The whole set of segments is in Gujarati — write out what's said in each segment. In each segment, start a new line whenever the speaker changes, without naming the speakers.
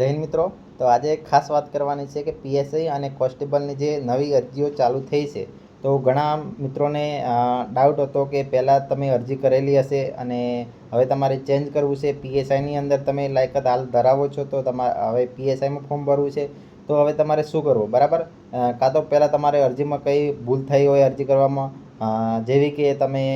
હિન્દ મિત્રો. તો આજે ખાસ વાત કરવાની છે કે પીએસઆઈ અને કોન્સ્ટેબલની જે નવી અરજીઓ ચાલુ થઈ છે, તો ઘણા મિત્રોને ડાઉટ હતો કે પહેલાં તમે અરજી કરેલી હશે અને હવે તમારે ચેન્જ કરવું છે. પીએસઆઈની અંદર તમે લાયકાત હાલ ધરાવો છો, તો તમારે હવે પીએસઆઈમાં ફોર્મ ભરવું છે. તો હવે તમારે શું કરવું? બરાબર? કાં તો પહેલાં તમારે અરજીમાં કઈ ભૂલ થઈ હોય અરજી કરવામાં જેવી કે તમે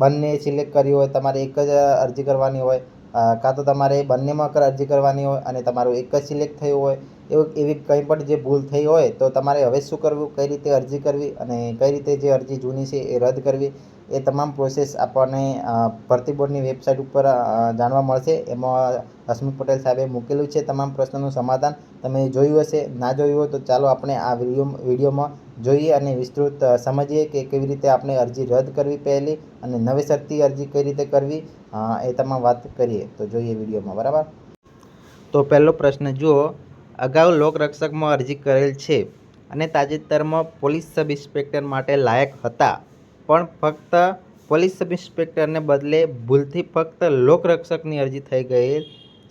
બંને સિલેક્ટ કરી હોય, તમારે એક જ અરજી કરવાની હોય કાં તો તમારે બંનેમાં અરજી કરવાની હોય અને તમારું એક જ સિલેક્ટ થયું હોય, એવું એવી કંઈ પણ જે ભૂલ થઈ હોય, તો તમારે હવે શું કરવું, કઈ રીતે અરજી કરવી અને કઈ રીતે જે અરજી જૂની છે એ રદ કરવી, એ તમામ પ્રોસેસ આપણને ભરતી બોર્ડની વેબસાઇટ ઉપર જાણવા મળશે. એમાં હસમુખ પટેલ સાહેબે મૂકેલું છે તમામ પ્રશ્નોનું સમાધાન. તમે જોયું હશે, ના જોયું હોય તો ચાલો આપણે આ વીડિયો, વિડીયોમાં જોઈએ અને વિસ્તૃત સમજીએ કે કેવી રીતે આપણે અરજી રદ કરવી પહેલી અને નવેસરથી અરજી કઈ રીતે કરવી એ તમામ વાત કરીએ તો જોઈએ વિડીયોમાં, બરાબર? તો પહેલો પ્રશ્ન, જુઓ, અગાઉ લોકરક્ષકમાં અરજી કરેલ છે અને તાજેતરમાં પોલીસ સબ ઇન્સ્પેક્ટર માટે લાયક હતા, પણ ફક્ત પોલીસ સબ ઇન્સ્પેક્ટરને બદલે ભૂલથી ફક્ત લોકરક્ષકની અરજી થઈ ગઈ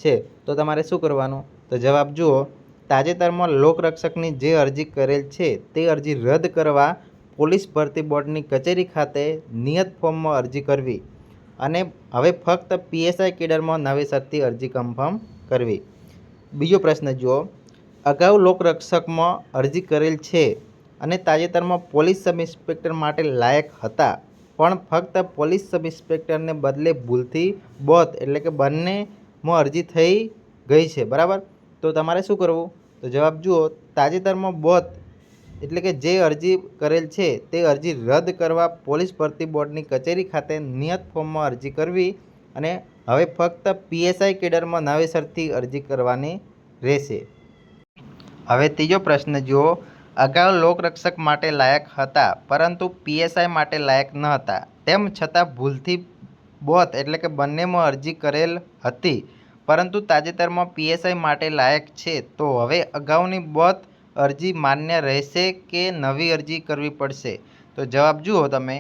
છે. તો તમારે શું કરવાનું? તો જવાબ, જુઓ, તાજેતરમાં લોકરક્ષકની જે અરજી કરેલ છે તે અરજી રદ કરવા પોલીસ ભરતી બોર્ડની કચેરી ખાતે નિયત ફોર્મમાં અરજી કરવી. અને હવે ફક્ત પીએસઆઈ કેડરમાં નવેસરથી અરજી કન્ફર્મ કરવી. બીજો પ્રશ્ન જુઓ. અગાઉ લોકરક્ષકમાં અરજી કરેલ છે અને તાજેતરમાં પોલીસ સબ ઇન્સ્પેક્ટર માટે લાયક હતા, પણ ફક્ત પોલીસ સબ ઇન્સ્પેક્ટરને બદલે ભૂલથી બોથ એટલે કે બંનેમાં અરજી થઈ ગઈ છે, બરાબર? તો તમારે શું કરવું? તો જવાબ જુઓ. તાજેતરમાં બોથ એટલે કે જે અરજી કરેલ છે, તે અરજી રદ કરવા પોલીસ ભરતી બોર્ડની કચેરી ખાતે નિયત ફોર્મમાં અરજી કરવી અને હવે ફક્ત પીએસઆઈ કેડરમાં નવેસરથી અરજી કરવાની રહેશે. હવે ત્રીજો પ્રશ્ન જુઓ. અગાઉ લોકરક્ષક માટે લાયક હતા, પરંતુ પીએસઆઈ માટે લાયક ન હતા. તેમ છતાં ભૂલથી બોથ એટલે કે બંનેમાં અરજી કરેલ હતી, પરંતુ તાજેતરમાં પીએસઆઈ માટે લાયક છે. તો હવે અગાઉની બોથ અરજી માન્ય રહેશે કે નવી અરજી કરવી પડશે? તો જવાબ જુઓ તમે.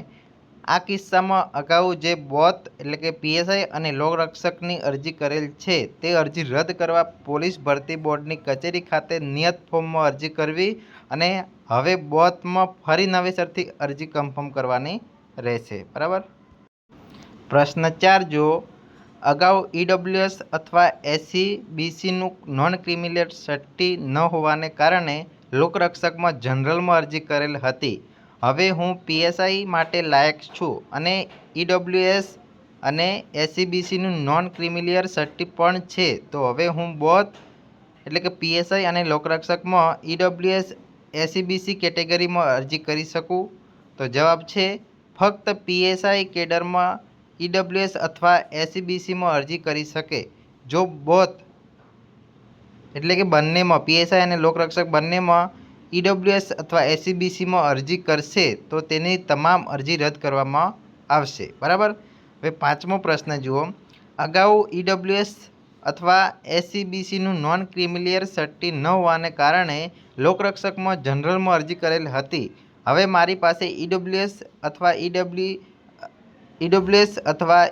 આ કિસ્સામાં અગાઉ જે બોથ એટલે કે પીએસઆઈ અને લોકરક્ષકની અરજી કરેલ છે, તે અરજી રદ કરવા પોલીસ ભરતી બોર્ડની કચેરી ખાતે નિયત ફોર્મમાં અરજી કરવી અને હવે બોથમાં ફરી નવેસરથી અરજી કન્ફર્મ કરવાની રહેશે. બરાબર? પ્રશ્ન ચાર જુઓ. અગાઉ ઈડબ્લ્યુએસ અથવા એસસી બીસીનું નોન ક્રિમિલેટ સટ્ટી ન હોવાને કારણે લોકરક્ષકમાં જનરલમાં અરજી કરેલ હતી. હવે હું પીએસઆઈ માટે લાયક છું અને ઈડબ્લ્યુએસ અને એસસીબીસીનું નોન ક્રિમિલિયર સટ્ટી પણ છે. તો હવે હું બોથ એટલે કે પીએસઆઈ અને લોકરક્ષકમાં ઈડબ્લ્યુએસ એસીબીસી કેટેગરીમાં અરજી કરી શકું? તો જવાબ છે, ફક્ત પીએસઆઈ કેડરમાં ઈડબ્લ્યુએસ અથવા એસસીબીસીમાં અરજી કરી શકે. જો બોથ એટલે કે બંનેમાં પીએસઆઈ અને લોકરક્ષક બંનેમાં ઈડબ્લ્યુએસ અથવા એસસીબીસીમાં અરજી કરશે, તો તેની તમામ અરજી રદ કરવામાં આવશે. બરાબર? હવે પાંચમો પ્રશ્ન જુઓ. અગાઉ ઈડબ્લ્યુએસ અથવા એસસીબીસીનું નોન ક્રિમિલિયર સટ્ટી ન હોવાને કારણે લોકરક્ષકમાં જનરલમાં અરજી કરેલ હતી. હવે મારી પાસે ઈડબ્લ્યુએસ અથવા ઈડબ્લ્યુ ઈડબ્લ્યુએસ અથવા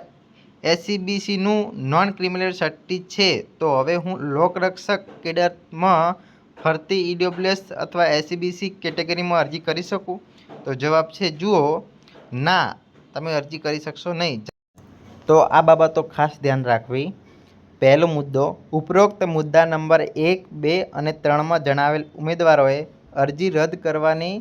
એસસીબીસીનું નોન ક્રિમિનલ સટ્ટી છે, તો હવે હું લોકરક્ષક કેડરમાં ફરતી ઈડબ્લ્યુએસ અથવા એસસીબીસી કેટેગરીમાં અરજી કરી શકું? તો જવાબ છે, જુઓ. ના, તમે અરજી કરી શકશો નહીં. તો આ બાબતો ખાસ ધ્યાન રાખવી. પહેલો મુદ્દો, ઉપરોક્ત મુદ્દા નંબર એક, બે અને ત્રણમાં જણાવેલ ઉમેદવારોએ અરજી રદ કરવાની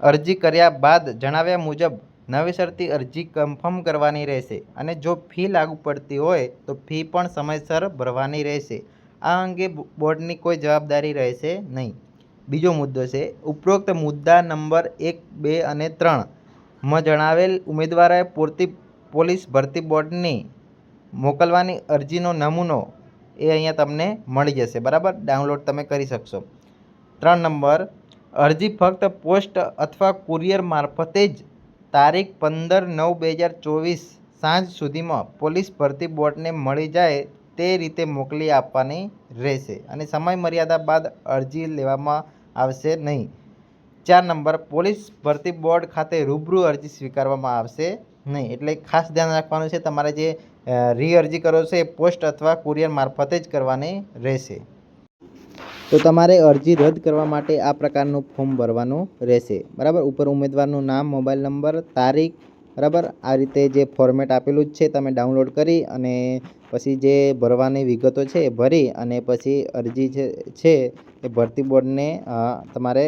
અરજી કર્યા બાદ જણાવ્યા મુજબ નવેસરથી અરજી કન્ફર્મ કરવાની રહેશે અને જો ફી લાગુ પડતી હોય તો ફી પણ સમયસર ભરવાની રહેશે. આ અંગે બોર્ડની કોઈ જવાબદારી રહેશે નહીં. બીજો મુદ્દો છે, ઉપરોક્ત મુદ્દા નંબર એક, બે અને ત્રણમાં જણાવેલ ઉમેદવારોએ પૂરતી પોલીસ ભરતી બોર્ડની મોકલવાની અરજીનો નમૂનો એ અહીંયા તમને મળી જશે. બરાબર? ડાઉનલોડ તમે કરી શકશો. ત્રણ નંબર, અરજી ફક્ત પોસ્ટ અથવા કુરિયર મારફતે જ તારીખ પંદર નવ બે હજાર ચોવીસ સાંજ સુધીમાં પોલીસ ભરતી બોર્ડને મળી જાય તે રીતે મોકલી આપવાની રહેશે અને સમય મર્યાદા બાદ અરજી લેવામાં આવશે નહીં. ચાર નંબર, પોલીસ ભરતી બોર્ડ ખાતે રૂબરૂ અરજી સ્વીકારવામાં આવશે નહીં. એટલે ખાસ ધ્યાન રાખવાનું છે, તમારે જે રી અરજી કરો છો એ પોસ્ટ અથવા કુરિયર મારફતે જ કરવાની રહેશે. તો તમારે અરજી રદ કરવા માટે આ પ્રકારનું ફોર્મ ભરવાનું રહેશે. બરાબર? ઉપર ઉમેદવારનું નામ, મોબાઈલ નંબર, તારીખ, બરાબર? આ રીતે જે ફોર્મેટ આપેલું જ છે, તમે ડાઉનલોડ કરી અને પછી જે ભરવાની વિગતો છે એ ભરી અને પછી અરજી જે છે એ ભરતી બોર્ડને તમારે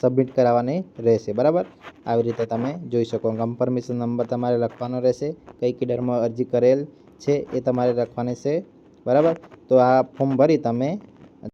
સબમિટ કરાવવાની રહેશે. બરાબર? આવી રીતે તમે જોઈ શકો. કન્ફર્મેશન નંબર તમારે લખવાનો રહેશે. કઈ કેડરમાં અરજી કરેલ છે એ તમારે લખવાની છે. બરાબર? તો આ ફોર્મ ભરી તમે